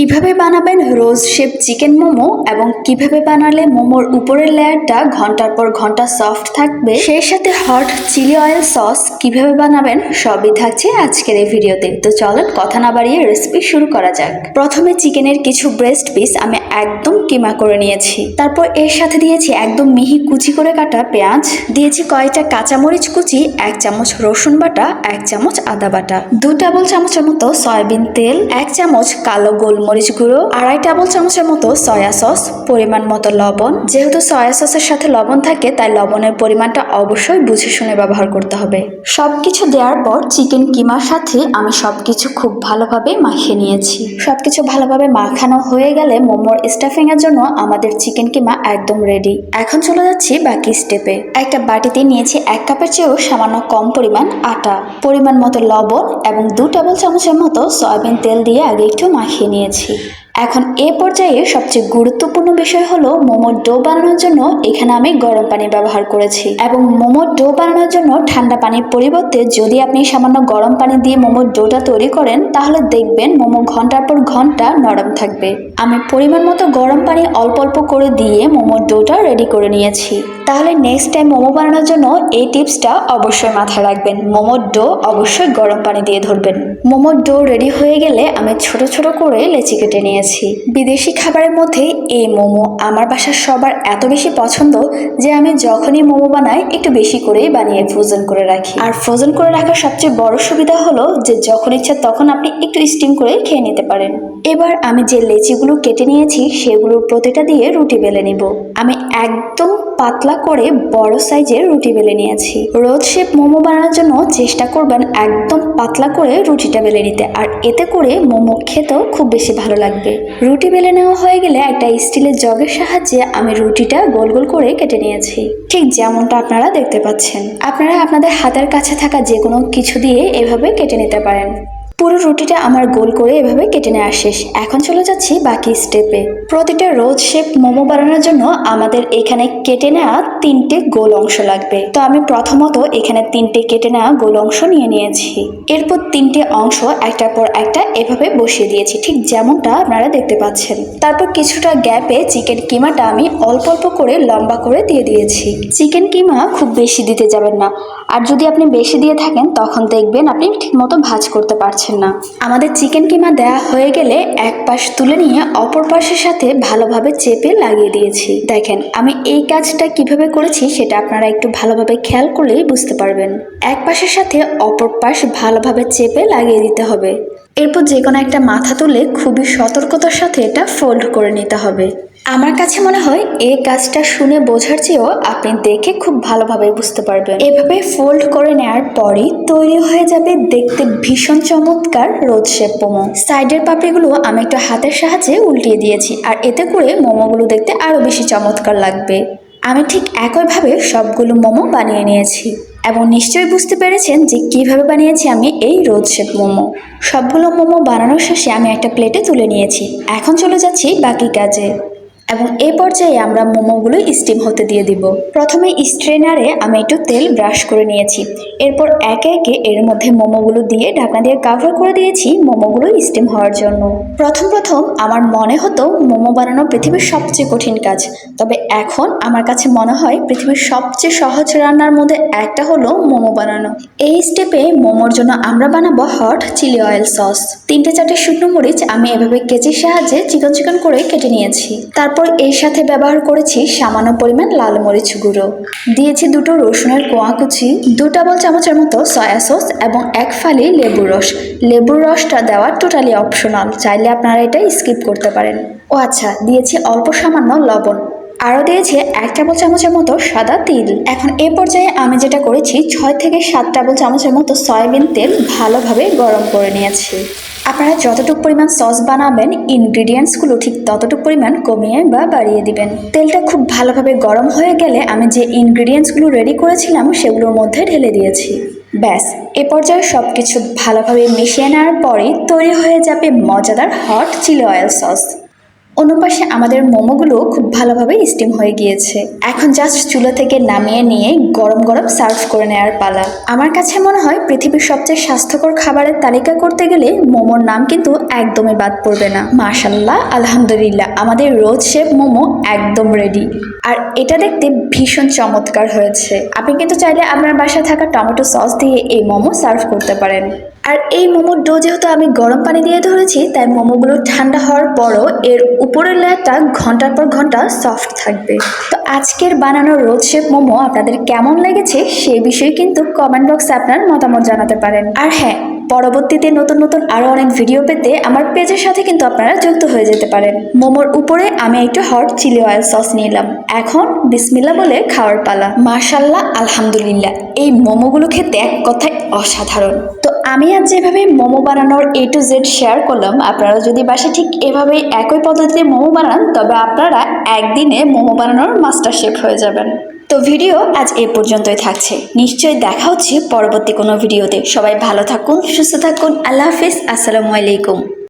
কীভাবে বানাবেন রোজ shape chicken momo এবং কীভাবে বানালে মোমোর উপরের লেয়ারটা ঘণ্টার পর ঘণ্টা সফট থাকবে, সেই সাথে হট চিলি অয়েল সস কীভাবে বানাবেন সবই থাকছে আজকের এই ভিডিওতে। তো চলেন কথা না বাড়িয়ে রেসিপি শুরু করা যাক। প্রথমে চিকেনের কিছু ব্রেস্ট পিস আমি একদম কিমা করে নিয়েছি। তারপর এর সাথে দিয়েছি একদম মিহি কুচি করে কাটা পেঁয়াজ। দিয়েছি কয়েকটা কাঁচামরিচ কুচি, এক চামচ রসুন বাটা, এক চামচ আদা বাটা। দু টেবিল চামচের মতো সয়াবিন তেল, এক চামচ কালো গোলমরিচ গুঁড়ো, আড়াই টেবিল চামচের মতো সয়া সস পরিমাণ মতো লবণ। যেহেতু সয়া সসের সাথে লবণ থাকে, তাই লবণের পরিমাণটা অবশ্যই বুঝে শুনে ব্যবহার করতে হবে। সবকিছু দেওয়ার পর চিকেন কিমার সাথে আমি সবকিছু খুব ভালোভাবে মাখিয়ে নিয়েছি। সবকিছু ভালোভাবে মাখানো হয়ে গেলে মোমোর স্টাফিং এর জন্য আমাদের চিকেন কিমা একদম রেডি এখন চলে যাচ্ছি বাকি স্টেপে একটা বাটিতে নিয়েছি এক কাপের চেয়েও সামান্য কম পরিমাণ আটা। পরিমাণ মতো লবণ এবং দু টেবিল চামচের মতো সয়াবিন তেল দিয়ে আগে একটু মাখিয়ে নিয়েছি। 그. এখন এ পর্যায়ে সবচেয়ে গুরুত্বপূর্ণ বিষয় হলো মোমোর ডো বানানোর জন্য এখানে আমি গরম পানি ব্যবহার করেছি। এবং মোমোর ডো বানানোর জন্য ঠান্ডা পানির পরিবর্তে যদি আপনি সামান্য গরম পানি দিয়ে মোমোর ডোটা তৈরি করেন, তাহলে দেখবেন মোমো ঘণ্টার পর ঘণ্টা নরম থাকবে। আমি পরিমাণ মতো গরম পানি অল্প অল্প করে দিয়ে মোমোর ডোটা রেডি করে নিয়েছি। তাহলে নেক্সট টাইম মোমো বানানোর জন্য এই টিপসটা অবশ্যই মাথায় রাখবেন। মোমোর ডো অবশ্যই গরম পানি দিয়ে ধরবেন। মোমোর ডো রেডি হয়ে গেলে আমি ছোট ছোট করে লেচি কেটে নিয়েছি। বিদেশি খাবারের মধ্যে এই মোমো আমার বাসার সবার এত বেশি পছন্দ যে আমি যখনই মোমো বানাই একটু বেশি করেই বানিয়ে ফ্রোজেন করে রাখি। আর ফ্রোজেন করে রাখার সবচেয়ে বড় সুবিধা হলো যে যখন ইচ্ছা তখন আপনি একটু স্টিম করে খেয়ে নিতে পারেন। এবার আমি যে লেচিগুলো কেটে নিয়েছি সেগুলোর প্রতিটা দিয়ে রুটি বেলে নিব। আমি একদম পাতলা করে বড় সাইজের রুটি বেলে নিয়েছি। রোদ শেপ মোমো বানানোর জন্য চেষ্টা করবেন একদম পাতলা করে রুটিটা বেলে নিতে। আর এতে করে মোমো খেতেও খুব বেশি ভালো লাগবে। রুটি বেলে নেওয়া হয়ে গেলে একটা স্টিলের জগের সাহায্যে আমি রুটিটা গোল গোল করে কেটে নিয়েছি। ঠিক যেমনটা আপনারা দেখতে পাচ্ছেন। আপনারা আপনাদের হাতের কাছে থাকা যে কোনো কিছু দিয়ে এভাবে কেটে নিতে পারেন। পুরো রুটিটা আমার গোল করে এভাবে কেটে নেওয়া শেষ। এখন চলে যাচ্ছি বাকি স্টেপে প্রতিটা রোজ শেপ মোমো বানানোর জন্য আমাদের এখানে কেটে নেওয়া তিনটে গোল অংশ লাগবে। তো আমি প্রথমত এখানে তিনটে কেটে নেওয়া গোল অংশ নিয়ে নিয়েছি। এরপর তিনটে অংশ একটার পর একটা এভাবে বসিয়ে দিয়েছি, ঠিক যেমনটা আপনারা দেখতে পাচ্ছেন। তারপর কিছুটা গ্যাপে চিকেন কিমাটা আমি অল্প অল্প করে লম্বা করে দিয়ে দিয়েছি। চিকেন কিমা খুব বেশি দিতে যাবেন না। আর যদি আপনি বেশি দিয়ে থাকেন, তখন দেখবেন আপনি ঠিকমতো ভাজ করতে পারছেন না। আমাদের চিকেন কিমা দেয়া হয়ে গেলে এক পাশ তুলে নিয়ে অপর পাশের সাথে ভালোভাবে চেপে লাগিয়ে দিয়েছি। দেখেন, আমি এই কাজটা কীভাবে করেছি সেটা আপনারা একটু ভালোভাবে খেয়াল করলেই বুঝতে পারবেন। এক পাশের সাথে অপর পাশ ভালোভাবে চেপে লাগিয়ে দিতে হবে। এরপর যে কোনো একটা মাথা তুলে খুবই সতর্কতার সাথে এটা ফোল্ড করে নিতে হবে। আমার কাছে মনে হয় এই কাজটা শুনে বোঝার চেয়েও আপনি দেখে খুব ভালোভাবে বুঝতে পারবেন। এভাবে ফোল্ড করে নেওয়ার পরই তৈরি হয়ে যাবে দেখতে ভীষণ চমৎকার রোদ শেপ মোমো। সাইডের পাপড়িগুলো আমি একটু হাতের সাহায্যে উল্টিয়ে দিয়েছি আর এতে করে মোমোগুলো দেখতে আরও বেশি চমৎকার লাগবে। আমি ঠিক একইভাবে সবগুলো মোমো বানিয়ে নিয়েছি। এবং নিশ্চয়ই বুঝতে পেরেছেন যে কীভাবে বানিয়েছি আমি এই রোদ শেপ মোমো। সবগুলো মোমো বানানোর শেষে আমি একটা প্লেটে তুলে নিয়েছি। এখন চলে যাচ্ছি বাকি কাজে। এবং এই পর্যায়ে আমরা মোমোগুলো স্টিম হতে দিয়ে দিব। প্রথমে স্ট্রেনারে আমি একটু তেল ব্রাশ করে নিয়েছি। এরপর একে একে এর মধ্যে মোমোগুলো দিয়ে ঢাকনা দিয়ে কাভার করে দিয়েছি মোমোগুলো স্টিম হওয়ার জন্য। প্রথম প্রথম আমার মনে হতো মোমো বানানো পৃথিবীর সবচেয়ে কঠিন কাজ। তবে এখন আমার কাছে মনে হয় পৃথিবীর সবচেয়ে সহজ রান্নার মধ্যে একটা হলো মোমো বানানো। এই স্টেপে মোমোর জন্য আমরা বানাবো হট চিলি অয়েল সস তিনটে চারটে শুকনো মরিচ আমি এভাবে কেচির সাহায্যে চিকন চিকন করে কেটে নিয়েছি। তারপর এর সাথে ব্যবহার করেছি সামান্য পরিমাণ লাল মরিচ গুঁড়ো। দিয়েছি দুটো রসুনের কোয়া কুচি, দু টেবল চামচের মতো সয়া সস এবং এক ফালি লেবুর রস। লেবুর রসটা দেওয়া টোটালি অপশনাল চাইলে আপনারা এটা স্কিপ করতে পারেন। ও আচ্ছা দিয়েছি অল্প সামান্য লবণ। আরও দিয়েছে এক টেবিল চামচের মতো সাদা তিল। এখন এ পর্যায়ে আমি যেটা করেছি, ছয় থেকে সাত টেবিল চামচের মতো সয়াবিন তেল ভালোভাবে গরম করে নিয়েছি। আপনারা যতটুকু পরিমাণ সস বানাবেন, ইনগ্রিডিয়েন্টসগুলো ঠিক ততটুকু পরিমাণ কমিয়ে বা বাড়িয়ে দিবেন। তেলটা খুব ভালোভাবে গরম হয়ে গেলে আমি যে ইনগ্রিডিয়েন্টসগুলো রেডি করেছিলাম, সেগুলোর মধ্যে ঢেলে দিয়েছি। ব্যাস, এ পর্যায়ে সব কিছু ভালোভাবে মিশিয়ে নেওয়ার পরেই তৈরি হয়ে যাবে মজাদার হট চিলি অয়েল সস অন্য পাশে আমাদের মোমোগুলো খুব ভালোভাবে স্টিম হয়ে গিয়েছে। এখন জাস্ট চুলা থেকে নামিয়ে নিয়ে গরম গরম সার্ভ করে নেওয়ার পালা। আমার কাছে মনে হয় পৃথিবীর সবচেয়ে স্বাস্থ্যকর খাবারের তালিকা করতে গেলে মোমোর নাম কিন্তু একদমই বাদ পড়বে না। মাশাল্লাহ আলহামদুলিল্লাহ, আমাদের রোজ শেপ মোমো একদম রেডি আর এটা দেখতে ভীষণ চমৎকার হয়েছে। আপনি কিন্তু চাইলে আপনার বাসায় থাকা টমেটো সস দিয়ে এই মোমো সার্ভ করতে পারেন। আর এই মোমোর ডো যেহেতু আমি গরম পানি দিয়ে ধরেছি, তাই মোমোগুলো ঠান্ডা হওয়ার পরও এর উপরের লেয়ারটা ঘণ্টার পর ঘণ্টা সফট থাকবে। তো আজকের বানানো রোজ শেপ মোমো আপনাদের কেমন লেগেছে সেই বিষয়ে কিন্তু কমেন্ট বক্সে আপনার মতামত জানাতে পারেন। আর হ্যাঁ পরবর্তীতে নতুন নতুন আরও অনেক ভিডিও পেতে আমার পেজের সাথে কিন্তু আপনারা যুক্ত হয়ে যেতে পারেন। মোমোর উপরে আমি একটু হট চিলি অয়েল সস নিলাম। এখন বিসমিল্লা বলে খাওয়ার পালা। মার্শাল্লাহ আলহামদুলিল্লাহ, এই মোমোগুলো খেতে এক কথায় অসাধারণ। আমি আজ যেভাবে মোমো বানানোর এ টু জেড শেয়ার করলাম, আপনারা যদি বাসে ঠিক এভাবে একই পদ্ধতিতে মোমো বানান, তবে আপনারা একদিনে মোমো বানানোর মাস্টার শেফ হয়ে যাবেন। তো ভিডিও আজ এ পর্যন্তই থাকছে। নিশ্চয়ই দেখা হচ্ছে পরবর্তী কোনো ভিডিওতে সবাই ভালো থাকুন, সুস্থ থাকুন। আল্লাহ হাফিজ। আসসালামু আলাইকুম।